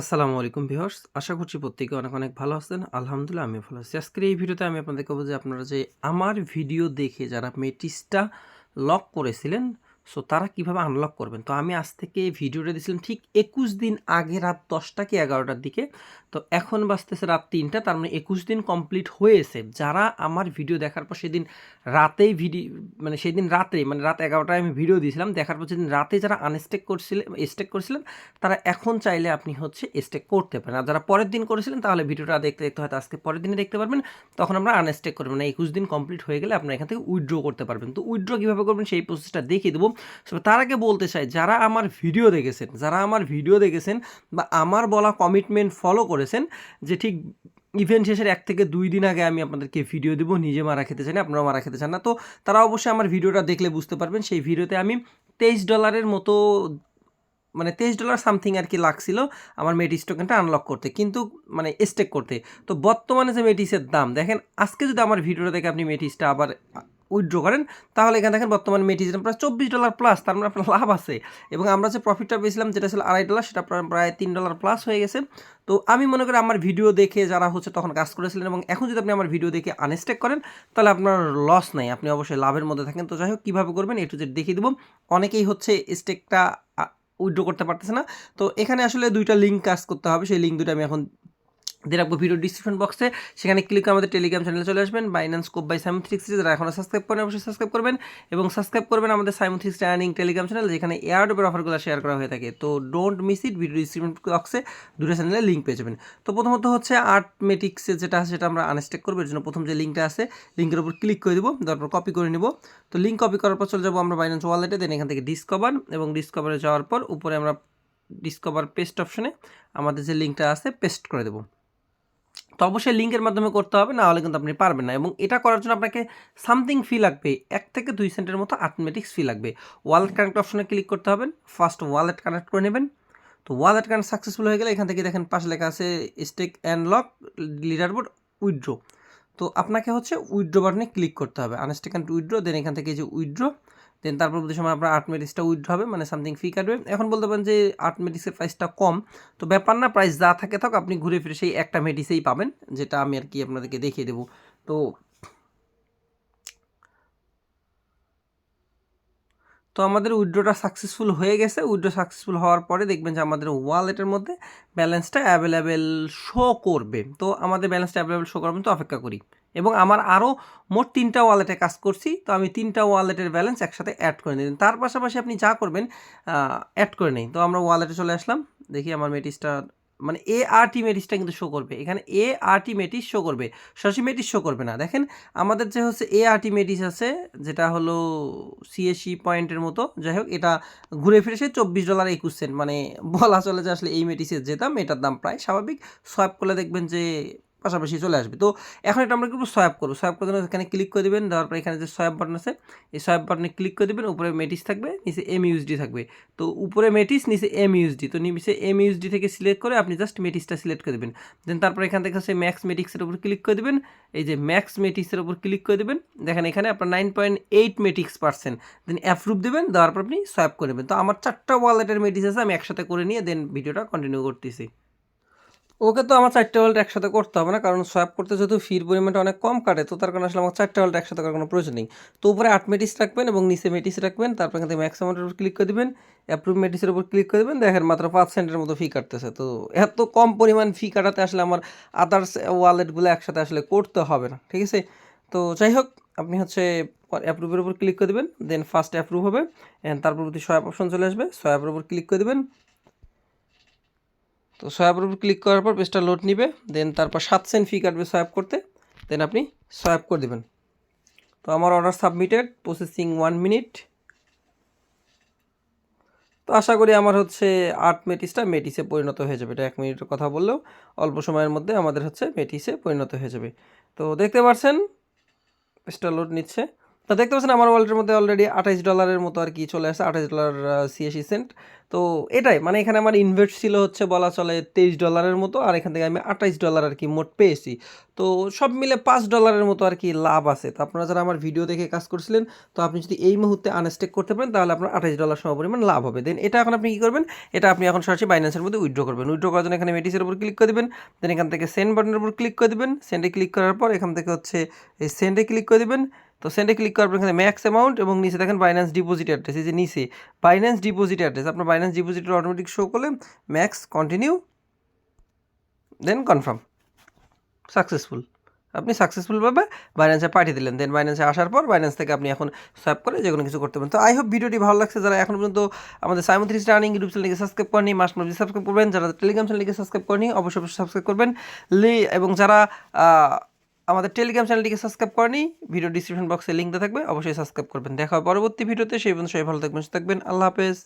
আসসালামু আলাইকুম ভিউয়ার্স। আশা করছি প্রত্যেকে অনেক অনেক ভালো আছেন। আলহামদুলিল্লাহ আমি ভালো আছি। আজকের এই ভিডিওতে আমি আপনাদেরকে বলব যে আপনারা যে আমার ভিডিও দেখে যারা মেটিসটা লক করেছিলেন সো তারা কীভাবে আনলক করবেন? তো আমি আজ থেকে ভিডিওটা দিয়েছিলাম ঠিক একুশ দিন আগে রাত দশটা কি এগারোটার দিকে। তো এখন বাঁচতেছে রাত তিনটা, তার মানে একুশ দিন কমপ্লিট হয়েছে। যারা আমার ভিডিও দেখার পর সেদিন রাতেই ভিডিও মানে সেদিন রাতে মানে রাত এগারোটায় আমি ভিডিও দিয়েছিলাম, দেখার পর সেদিন রাতে যারা আনস্টেক করছিলেন স্টেক করছিলেন, তারা এখন চাইলে আপনি হচ্ছে স্টেক করতে পারেন। আর যারা পরের দিন করেছিলেন, তাহলে ভিডিওটা দেখতে দেখতে হয়তো আজকে পরের দিনে দেখতে পারবেন, তখন আমরা আনস্টেক করবেন না একুশ দিন কমপ্লিট হয়ে গেলে আপনারা এখান থেকে উইথড্র করতে পারবেন। তো উইথড্র কীভাবে করবেন সেই প্রসেসটা দেখিয়ে দেবো। তার আগে বলতে চাই, যারা আমার ভিডিও দেখেছেন, যারা আমার ভিডিও দেখেছেন বা আমার বলা কমিটমেন্ট ফলো করেছেন যে ঠিক ইভেন্ট শেষের এক থেকে দুই দিন আগে আমি আপনাদেরকে ভিডিও দেবো। নিজে মারা খেতে চাই না, আপনারাও মারা খেতে চান না। তো তারা অবশ্যই আমার ভিডিওটা দেখলে বুঝতে পারবেন। সেই ভিডিওতে আমি তেইশ ডলারের মতো মানে তেইশ ডলার সামথিং আর কি লাগছিল আমার মেটিস টোকেনটা আনলক করতে, কিন্তু মানে স্টেক করতে। তো বর্তমানে যে মেটিসের দাম, দেখেন আজকে যদি আমার ভিডিওটা দেখে আপনি মেটিসটা আবার উইথড্র করেন, তাহলে এখানে দেখেন বর্তমানে মেটিসের প্রায় চব্বিশ ডলার প্লাস তার মানে আপনার লাভ আছে। এবং আমরা যে প্রফিটটা পেয়েছিলাম, যেটা ছিল আড়াই ডলার সেটা প্রায় প্রায় তিন ডলার প্লাস হয়ে গেছে। তো আমি মনে করি আমার ভিডিও দেখে যারা হচ্ছে তখন কাজ করেছিলেন, এবং এখন যদি আপনি আমার ভিডিও দেখে আনস্টেক করেন, তাহলে আপনার লস নাই, আপনি অবশ্যই লাভের মধ্যে থাকেন। তো যাই হোক, কীভাবে করবেন একটু যে দেখিয়ে দেবো। অনেকেই হচ্ছে স্টেকটা উইথড্র করতে পারতেছে না। তো এখানে আসলে দুইটা লিঙ্ক কাজ করতে হবে, সেই লিঙ্ক দুটো আমি এখন দিয়ে রাখব ভিডিও ডিসক্রিপশন বক্সে সেখানে ক্লিক করে আমাদের টেলিগ্রাম চ্যানেলে চলে আসবেন। বাইন্যান্স কোপ বাই সাইমন থ্রিক্স যারা এখনও সাবস্ক্রাইব করেন, অবশ্যই সাবস্ক্রাইব করবেন এবং সাবস্ক্রাইব করবেন আমাদের সাইমন থ্রিক্স আর্নিং টেলিগ্রাম চ্যানেল যেখানে এয়ারডোপের অফারগুলো শেয়ার করা হয়ে থাকে। তো don't miss it video description বক্সে দুটো চ্যানেলে লিঙ্ক পেয়ে যাবেন। তো প্রথমত হচ্ছে আর্ট মেটিক্সে যেটা আছে, সেটা আমরা আনস্টেক করব। এর জন্য প্রথম যে লিঙ্কটা আছে লিঙ্কের উপর ক্লিক করে দেবো তারপর কপি করে নিব। তো লিঙ্ক কপি করার পর চলে যাব আমরা বাইন্যান্স ওয়ালেটে দেন এখান থেকে ডিসকভার এবং ডিসকভারে যাওয়ার পর উপরে আমরা ডিসকভার পেস্ট অপশনে আমাদের যে লিঙ্কটা আছে পেস্ট করে দেবো। তো অবশ্যই লিঙ্কের মাধ্যমে করতে হবে না হলে কিন্তু আপনি পারবেন না। এবং এটা করার জন্য আপনাকে সামথিং ফি লাগবে, এক থেকে দুই সেন্টের মতো আথমেটিক্স ফি লাগবে। ওয়ালেট কানেক্ট অপশনে ক্লিক করতে হবে ফার্স্ট ওয়ালেট কানেক্ট করে নেবেন। তো ওয়ালেট কানেক্ট সাকসেসফুল হয়ে গেলে এখান থেকে দেখেন পাশে লেখা আছে stake and lock leader board withdraw তো আপনাকে হচ্ছে উইথড্রো বাটনে ক্লিক করতে হবে। আনস্টেক অ্যান্ড উইথড্রো দেন এখান থেকে যে উইথড্রো দেন তার পরবর্তী সময় আপনার আর্টমেটিক্সটা উইথড্র হবে মানে সামথিং ফি কাটবে। এখন বলতে পারেন যে আর্টমেটিক্সের প্রাইসটা কম, তো ব্যাপার না প্রাইস যা থাকে থাক আপনি ঘুরে ফিরে সেই একটা মেডিসেই পাবেন, যেটা আমি আর কি আপনাদেরকে দেখিয়ে দেবো। তো তো আমাদের উইড্রোটা সাকসেসফুল হয়ে গেছে। উইড্রো সাকসেসফুল হওয়ার পরে দেখবেন যে আমাদের ওয়ালেটের মধ্যে ব্যালেন্সটা অ্যাভেলেবেল শো করবে। তো আমাদের ব্যালেন্সটা অ্যাভেলেবেল শো করবেন তো অপেক্ষা করি। এবং আমার আরও মোট তিনটা ওয়ালেটে কাজ করছি, তো আমি তিনটা ওয়ালেটের ব্যালেন্স একসাথে অ্যাড করে নিন তার পাশাপাশি আপনি যা করবেন অ্যাড করে নেই তো আমরা ওয়ালেটে চলে আসলাম, দেখি আমার মেটিসটা মানে এ আর টি মেটিসটা কিন্তু শো করবে। এখানে এ আর টি মেটিস শো করবে, শশী মেটিস শো করবে না। দেখেন, আমাদের যে হচ্ছে এ আর টি মেটিস আছে, যেটা হলো সিএসি পয়েন্টের মতো, যাই হোক, এটা ঘুরে ফিরে সে চব্বিশ ডলার একুশ সেন্ট মানে বলা চলে যে আসলে এই মেটিসের যে দাম এটার দাম প্রায় স্বাভাবিক। সোয়াইপ করলে দেখবেন যে পাশাপাশি চলে আসবে। তো এখন এটা আমরা কিন্তু সোয়াপ করব। সোয়াপ জন্য এখানে ক্লিক করে দেবেন। দেওয়ার পর এখানে যে সোয়াপ বাটন আছে, এই সোয়াপ বাটনে ক্লিক করে দেবেন। উপরে মেটিস থাকবে, নিচে এম ইউএসডি থাকবে। তো উপরে মেটিস নিচে এম ইউএসডি তো নিচে এম ইউএসডি থেকে সিলেক্ট করে আপনি জাস্ট মেটিসটা সিলেক্ট করে দেবেন। দেন তারপর এখান থেকে হচ্ছে ম্যাক্স মেটিক্সের উপর ক্লিক করে দেবেন। এই যে ম্যাক্স মেটিক্সের উপর ক্লিক করে দেবেন। দেখেন এখানে আপনার নাইন পয়েন্ট এইট মেটিক্স পার্সেন্ট দেন অ্যাপ্রুভ দেবেন। দেওয়ার পর আপনি সোয়াপ করে নেবেন। তো আমার চারটা ওয়ালেটের মেটিস আছে, আমি একসাথে করে নিয়ে দেন ভিডিওটা কন্টিনিউ করতেছি। ওকে তো আমার চারটে ওয়ালেট একসাথে করতে হবে না, কারণ সোয়াপ করতে যেহেতু ফির পরিমাণটা অনেক কম কাটে, তো তার কারণে আসলে আমার চারটে ওয়ালেট একসাথে করার কোনো প্রয়োজন নেই। তো উপরে আট মেটিস রাখবেন এবং নিচে মেটিস রাখবেন, তারপর এখান থেকে উপর ক্লিক করে দেবেন অ্যাপ্রুভ মেটিসের উপর ক্লিক করে দেবেন, দেখেন মাত্র পাঁচ সেন্টের মতো ফি কাটতেছে। তো এত কম পরিমাণ ফি কাটাতে আসলে আমার আদার্স ওয়ালেটগুলো একসাথে আসলে করতে হবে না, ঠিক আছে? তো যাই হোক, আপনি হচ্ছে অ্যাপ্রুভের উপর ক্লিক করে দেবেন দেন ফার্স্ট অ্যাপ্রুভ হবে অ্যান্ড তার পরবর্তী সোয়াপ অপশন চলে আসবে সোয়াপের উপর ক্লিক করে দেবেন তো সোয়াপের উপর ক্লিক করার পর পেজটা লোড নিবে দেন তারপর সাত সেন্ট ফি কাটবে সোয়াপ করতে দেন আপনি সোয়াপ করে দেবেন। তো আমার order submitted processing one minute তো আশা করি আমার হচ্ছে আট মেটিসটা মেটিসে পরিণত হয়ে যাবে। এটা এক মিনিটের কথা বললেও অল্প সময়ের মধ্যে আমাদের হচ্ছে মেটিসে পরিণত হয়ে যাবে। তো দেখতে পাচ্ছেন পেজটা লোড নিচ্ছে। তো দেখতে পাচ্ছেন আমার ওয়ালেটের মধ্যে অলরেডি আঠাইশ ডলারের মতো আর কি চলে আসছে, আঠাইশ ডলার সিএসি সেন্ট তো এটাই মানে এখানে আমার ইনভেস্ট ছিল হচ্ছে বলা চলে তেইশ ডলারের মতো, আর এখান থেকে আমি আঠাইশ ডলার আর কি মোট পেয়েছি। তো সব মিলে পাঁচ ডলারের মতো আর কি লাভ আছে। তো আপনারা যারা আমার ভিডিও দেখে কাজ করছিলেন, তো আপনি যদি এই মুহূর্তে আনস্টেক করতে পারেন, তাহলে আপনার আঠাইশ ডলার সম পরিমাণ লাভ হবে। দেন এটা এখন আপনি কী করবেন? এটা আপনি এখন সরাসরি বাইন্যান্সের মধ্যে উইথড্র করবেন। উইড্রো করার জন্য এখানে মেটিসের উপর ক্লিক করে দেবেন। দেন এখান থেকে সেন্ড বাটনের উপর ক্লিক করে দেবেন। সেন্ডে ক্লিক করার পর এখান থেকে হচ্ছে এই সেন্ডে ক্লিক করে দেবেন। তো সেন্ডে ক্লিক করার পর এখানে ম্যাক্স অ্যামাউন্ট এবং নিচে দেখেন বাইন্যান্স ডিপোজিট অ্যাড্রেস এই যে নিচে বাইন্যান্স ডিপোজিট অ্যাড্রেস আপনার বাইন্যান্স ডিপোজিটের অটোমেটিক শো করলে max continue then confirm successful আপনি সাকসেসফুলভাবে বাইন্যান্সে পাঠিয়ে দিলেন দেন বাইন্যান্সে আসার পর বাইন্যান্স থেকে আপনি এখন সোয়াপ করে যে কোনো কিছু করতে পারেন। তো আই হোপ ভিডিওটি ভালো লাগছে, যারা এখন পর্যন্ত আমাদের সাইমন থ্রি স্টার্নিং ইউটিউব চ্যানেলকে সাবস্ক্রাইব করেনি মাস মাস সাবস্ক্রাইব করবেন। যারা টেলিগ্রাম চ্যানেলকে সাবস্ক্রাইব করেনি অবশ্যই অবশ্যই সাবস্ক্রাইব করবেন। লি, এবং যারা আমাদের টেলিগ্রাম চ্যানেলটিকে সাবস্ক্রাইব করেনি ভিডিও ডিসক্রিপশন বক্সে লিঙ্ক দেওয়া থাকবে, অবশ্যই সাবস্ক্রাইব করবেন। দেখা পরবর্তী ভিডিওতে সেই বন্ধু সবাই ভালো থাকবেন, সুস্থ থাকবেন, আল্লাহ হাফেজ।